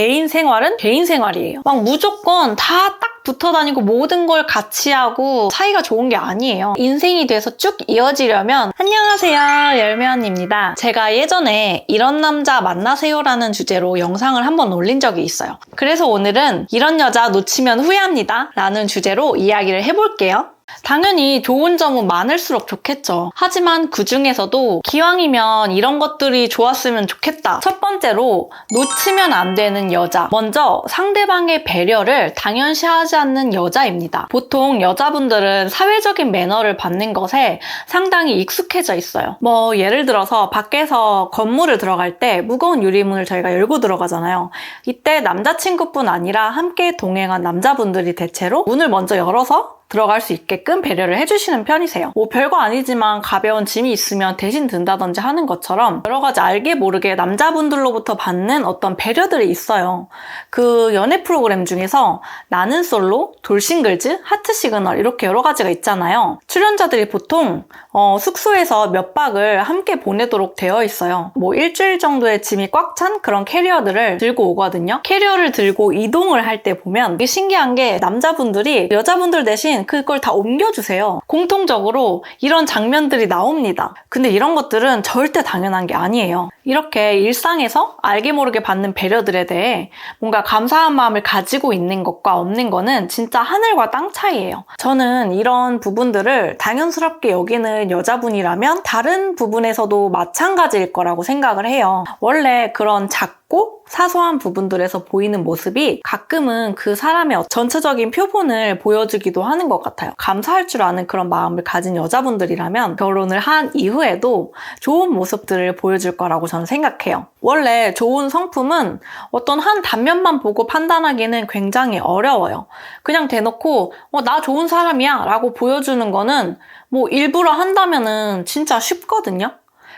개인 생활은 개인 생활이에요. 막 무조건 다 딱 붙어 다니고 모든 걸 같이 하고 사이가 좋은 게 아니에요. 인생이 돼서 쭉 이어지려면 안녕하세요 열매언입니다. 제가 예전에 이런 남자 만나세요라는 주제로 영상을 한번 올린 적이 있어요. 그래서 오늘은 이런 여자 놓치면 후회합니다 라는 주제로 이야기를 해볼게요. 당연히 좋은 점은 많을수록 좋겠죠. 하지만 그 중에서도 기왕이면 이런 것들이 좋았으면 좋겠다. 첫 번째로 놓치면 안 되는 여자. 먼저 상대방의 배려를 당연시하지 않는 여자입니다. 보통 여자분들은 사회적인 매너를 받는 것에 상당히 익숙해져 있어요. 뭐 예를 들어서 밖에서 건물을 들어갈 때 무거운 유리문을 저희가 열고 들어가잖아요. 이때 남자친구뿐 아니라 함께 동행한 남자분들이 대체로 문을 먼저 열어서 들어갈 수 있게끔 배려를 해주시는 편이세요. 뭐 별거 아니지만 가벼운 짐이 있으면 대신 든다든지 하는 것처럼 여러 가지 알게 모르게 남자분들로부터 받는 어떤 배려들이 있어요. 그 연애 프로그램 중에서 나는 솔로, 돌싱글즈, 하트 시그널 이렇게 여러 가지가 있잖아요. 출연자들이 보통 어, 숙소에서 몇 박을 함께 보내도록 되어 있어요. 뭐 일주일 정도의 짐이 꽉 찬 그런 캐리어들을 들고 오거든요. 캐리어를 들고 이동을 할 때 보면 신기한 게 남자분들이 여자분들 대신 그걸 다 옮겨주세요. 공통적으로 이런 장면들이 나옵니다. 근데 이런 것들은 절대 당연한 게 아니에요. 이렇게 일상에서 알게 모르게 받는 배려들에 대해 뭔가 감사한 마음을 가지고 있는 것과 없는 거는 진짜 하늘과 땅 차이예요. 저는 이런 부분들을 당연스럽게 여기는 여자분이라면 다른 부분에서도 마찬가지일 거라고 생각을 해요. 원래 그런 작고 사소한 부분들에서 보이는 모습이 가끔은 그 사람의 전체적인 표본을 보여주기도 하는 것 같아요. 감사할 줄 아는 그런 마음을 가진 여자분들이라면 결혼을 한 이후에도 좋은 모습들을 보여줄 거라고 저는 생각해요. 원래 좋은 성품은 어떤 한 단면만 보고 판단하기는 굉장히 어려워요. 그냥 대놓고 어, 나 좋은 사람이야 라고 보여주는 거는 뭐 일부러 한다면은 진짜 쉽거든요.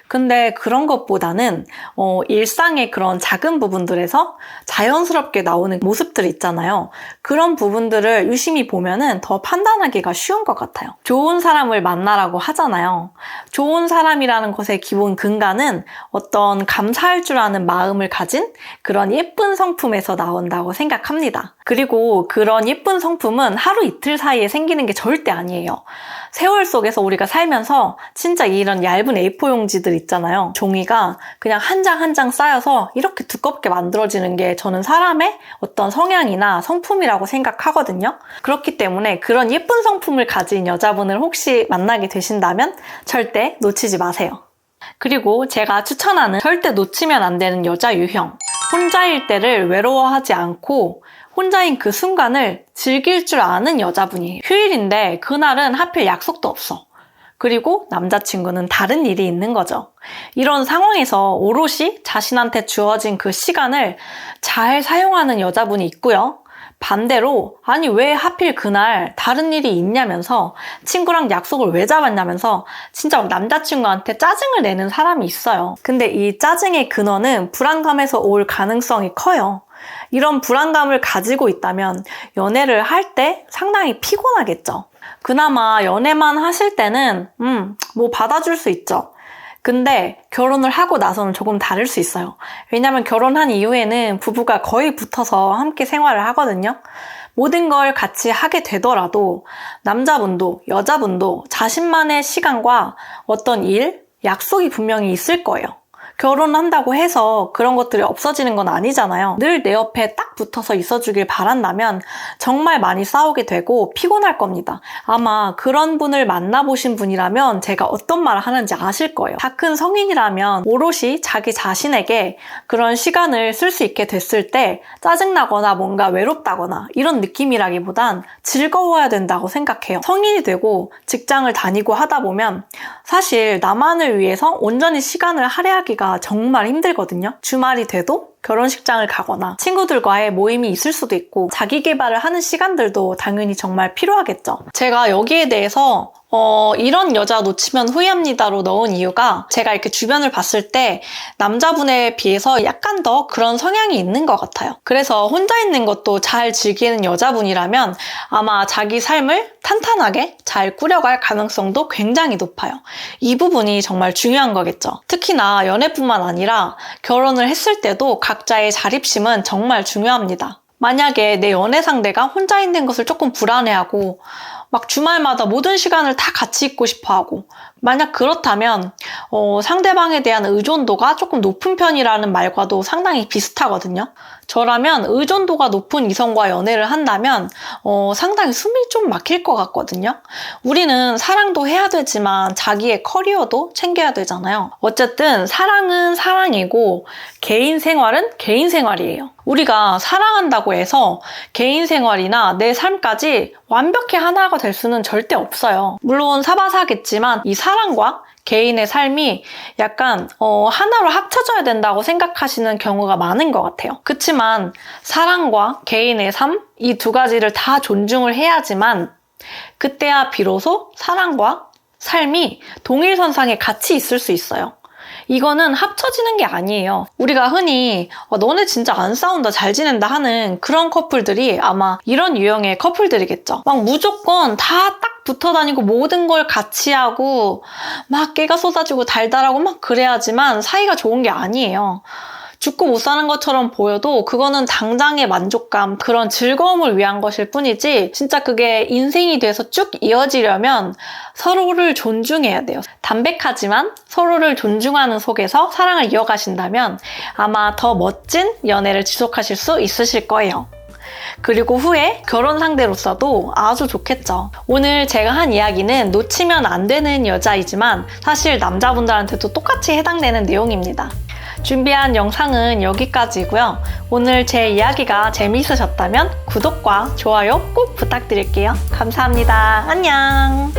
근데 그런 것보다는 어, 일상의 그런 작은 부분들에서 자연스럽게 나오는 모습들 있잖아요. 그런 부분들을 유심히 보면은 더 판단하기가 쉬운 것 같아요. 좋은 사람을 만나라고 하잖아요. 좋은 사람이라는 것의 기본 근간은 어떤 감사할 줄 아는 마음을 가진 그런 예쁜 성품에서 나온다고 생각합니다. 그리고 그런 예쁜 성품은 하루 이틀 사이에 생기는 게 절대 아니에요. 세월 속에서 우리가 살면서 진짜 이런 얇은 A4 용지들 있잖아요. 종이가 그냥 한장 한 장 쌓여서 이렇게 두껍게 만들어지는 게 저는 사람의 어떤 성향이나 성품이라고 생각하거든요. 그렇기 때문에 그런 예쁜 성품을 가진 여자분을 혹시 만나게 되신다면 절대 놓치지 마세요. 그리고 제가 추천하는 절대 놓치면 안 되는 여자 유형. 혼자일 때를 외로워하지 않고 혼자인 그 순간을 즐길 줄 아는 여자분이에요. 휴일인데 그날은 하필 약속도 없어. 그리고 남자친구는 다른 일이 있는 거죠. 이런 상황에서 오롯이 자신한테 주어진 그 시간을 잘 사용하는 여자분이 있고요. 반대로 아니 왜 하필 그날 다른 일이 있냐면서 친구랑 약속을 왜 잡았냐면서 진짜 남자친구한테 짜증을 내는 사람이 있어요. 근데 이 짜증의 근원은 불안감에서 올 가능성이 커요. 이런 불안감을 가지고 있다면 연애를 할 때 상당히 피곤하겠죠. 그나마 연애만 하실 때는 음, 뭐 받아줄 수 있죠. 근데 결혼을 하고 나서는 조금 다를 수 있어요. 왜냐면 결혼한 이후에는 부부가 거의 붙어서 함께 생활을 하거든요. 모든 걸 같이 하게 되더라도 남자분도 여자분도 자신만의 시간과 어떤 일, 약속이 분명히 있을 거예요. 결혼한다고 해서 그런 것들이 없어지는 건 아니잖아요. 늘 내 옆에 딱 붙어서 있어주길 바란다면 정말 많이 싸우게 되고 피곤할 겁니다. 아마 그런 분을 만나보신 분이라면 제가 어떤 말을 하는지 아실 거예요. 다 큰 성인이라면 오롯이 자기 자신에게 그런 시간을 쓸 수 있게 됐을 때 짜증나거나 뭔가 외롭다거나 이런 느낌이라기보단 즐거워야 된다고 생각해요. 성인이 되고 직장을 다니고 하다 보면 사실 나만을 위해서 온전히 시간을 할애 정말 힘들거든요. 주말이 돼도 결혼식장을 가거나 친구들과의 모임이 있을 수도 있고 자기 개발을 하는 시간들도 당연히 정말 필요하겠죠. 제가 여기에 대해서 어, 이런 여자 놓치면 후회합니다로 넣은 이유가 제가 이렇게 주변을 봤을 때 남자분에 비해서 약간 더 그런 성향이 있는 것 같아요. 그래서 혼자 있는 것도 잘 즐기는 여자분이라면 아마 자기 삶을 탄탄하게 잘 꾸려갈 가능성도 굉장히 높아요. 이 부분이 정말 중요한 거겠죠. 특히나 연애뿐만 아니라 결혼을 했을 때도 각자의 자립심은 정말 중요합니다. 만약에 내 연애 상대가 혼자 있는 것을 조금 불안해하고 막 주말마다 모든 시간을 다 같이 있고 싶어 하고 만약 그렇다면 어, 상대방에 대한 의존도가 조금 높은 편이라는 말과도 상당히 비슷하거든요. 저라면 의존도가 높은 이성과 연애를 한다면 어, 상당히 숨이 좀 막힐 것 같거든요. 우리는 사랑도 해야 되지만 자기의 커리어도 챙겨야 되잖아요. 어쨌든 사랑은 사랑이고 개인 생활은 개인 생활이에요. 우리가 사랑한다고 해서 개인 생활이나 내 삶까지 완벽히 하나가 될 수는 절대 없어요. 물론 사바사겠지만 이 사랑과 개인의 삶이 약간 어, 하나로 합쳐져야 된다고 생각하시는 경우가 많은 것 같아요. 그렇지만 사랑과 개인의 삶 이 두 가지를 다 존중을 해야지만 그때야 비로소 사랑과 삶이 동일선상에 같이 있을 수 있어요. 이거는 합쳐지는 게 아니에요. 우리가 흔히 어, 너네 진짜 안 싸운다 잘 지낸다 하는 그런 커플들이 아마 이런 유형의 커플들이겠죠. 막 무조건 다 딱 붙어 다니고 모든 걸 같이 하고 막 깨가 쏟아지고 달달하고 막 그래야지만 사이가 좋은 게 아니에요. 죽고 못 사는 것처럼 보여도 그거는 당장의 만족감, 그런 즐거움을 위한 것일 뿐이지 진짜 그게 인생이 돼서 쭉 이어지려면 서로를 존중해야 돼요. 담백하지만 서로를 존중하는 속에서 사랑을 이어가신다면 아마 더 멋진 연애를 지속하실 수 있으실 거예요. 그리고 후에 결혼 상대로서도 아주 좋겠죠. 오늘 제가 한 이야기는 놓치면 안 되는 여자이지만 사실 남자분들한테도 똑같이 해당되는 내용입니다. 준비한 영상은 여기까지고요. 오늘 제 이야기가 재미있으셨다면 구독과 좋아요 꼭 부탁드릴게요. 감사합니다. 안녕!